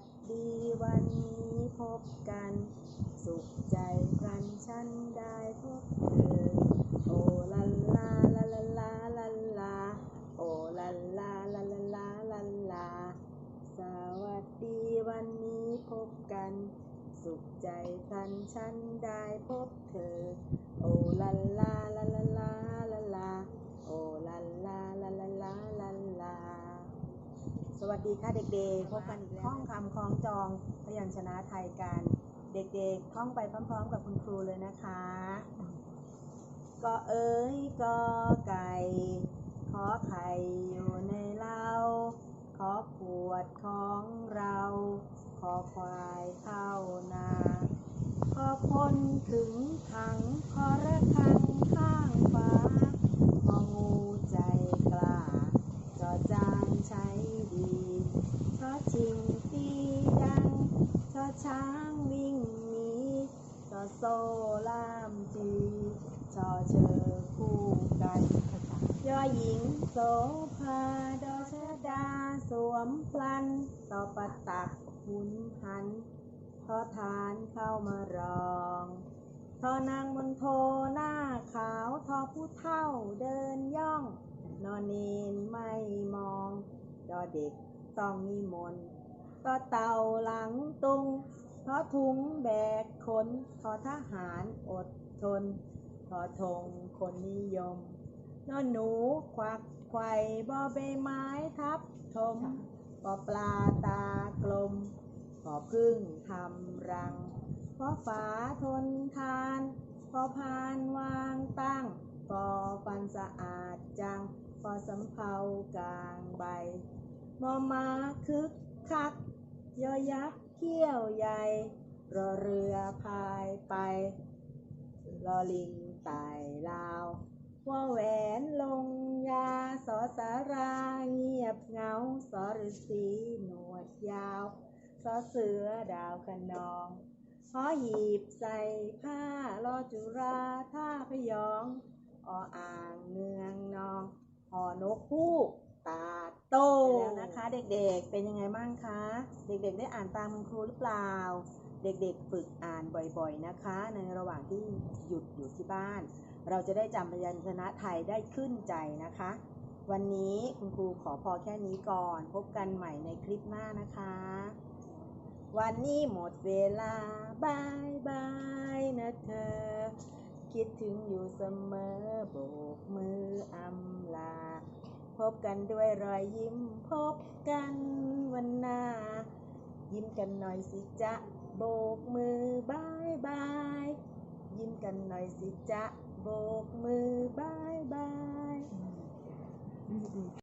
สดีวันนี้พบกัน สุขใจครันฉันได้พบเธอ โอลาลาลาลาลาลาลา โอลาลาลาลาลาลาลา สวัสดีวันนี้พบกัน สุขใจครันฉันได้พบเธอ วัสดีค่ะเด็กๆ พบกันอีกแล้วท่องคำคล้องจองพยัญชนะไทยกันเด็กๆ ท่องไปพร้อมๆ กับคุณครูเลยนะคะ ก็เอ๋ยก็ไก่ขอไข่อยู่ในเล้าขอขวดของเรา ขอควายเข้านา ขอคนถึงถังขอระฆังข้างฟ้า ของูใจกล้า จอจานใช้ดี ชอชิงตีดังชอช้างวิ่งหนีชอโซล่ามจีชอเชอคู่กันยอหญิงโสภาดอชดาสวมพลันต่อปะตักหุนหันทอทานเข้ามารองทอนางมนโทหน้าขาวทอผู้เท่าเดินย่อง นอนเนนไม่มอง ดอเด็ก ต้องนิมนต์ก็เต่าหลังตุงทอถุงแบกขนทอทหารอดทนทอธงคนนิยมนอนหนูควักไขว่บอใบไม้ทับทมปอปลาตากลมพอพึ่งทำรังพอฝาทนทานพอพานวางตั้งพอฟันสะอาดจังพอสำเภากลางใบ มอมาคึกคักยอยักษ์เขี้ยวใหญ่รอเรือพายไปลอลิงไต่ลาวว่าแหวนลงยาสอสาราเงียบเงาสอฤษีหนวดยาวสอเสือดาวคะนองหอหีบใส่ผ้ารอจุราท่าพยองออ่างเนืองนองหอนกคู่ตาโตแล้วนะคะ เด็กๆ เป็นยังไงบ้างคะ เด็กๆ ได้อ่านตามคุณครูหรือเปล่า เด็กๆ ฝึกอ่านบ่อยๆ นะคะ ในระหว่างที่หยุดอยู่ที่บ้าน เราจะได้จำพยัญชนะไทยได้ขึ้นใจนะคะ วันนี้คุณครูขอพอแค่นี้ก่อน พบกันใหม่ในคลิปหน้านะคะ วันนี้หมดเวลาบายบายนะเธอ คิดถึงอยู่เสมอโบกมือ บกันด้วยรอยยิ้มพบกันวันหน้า ยิ้มกันหน่อยสิจ๊ะโบกมือบายบาย ยิ้มกันหน่อยสิจ๊ะโบกมือบายบาย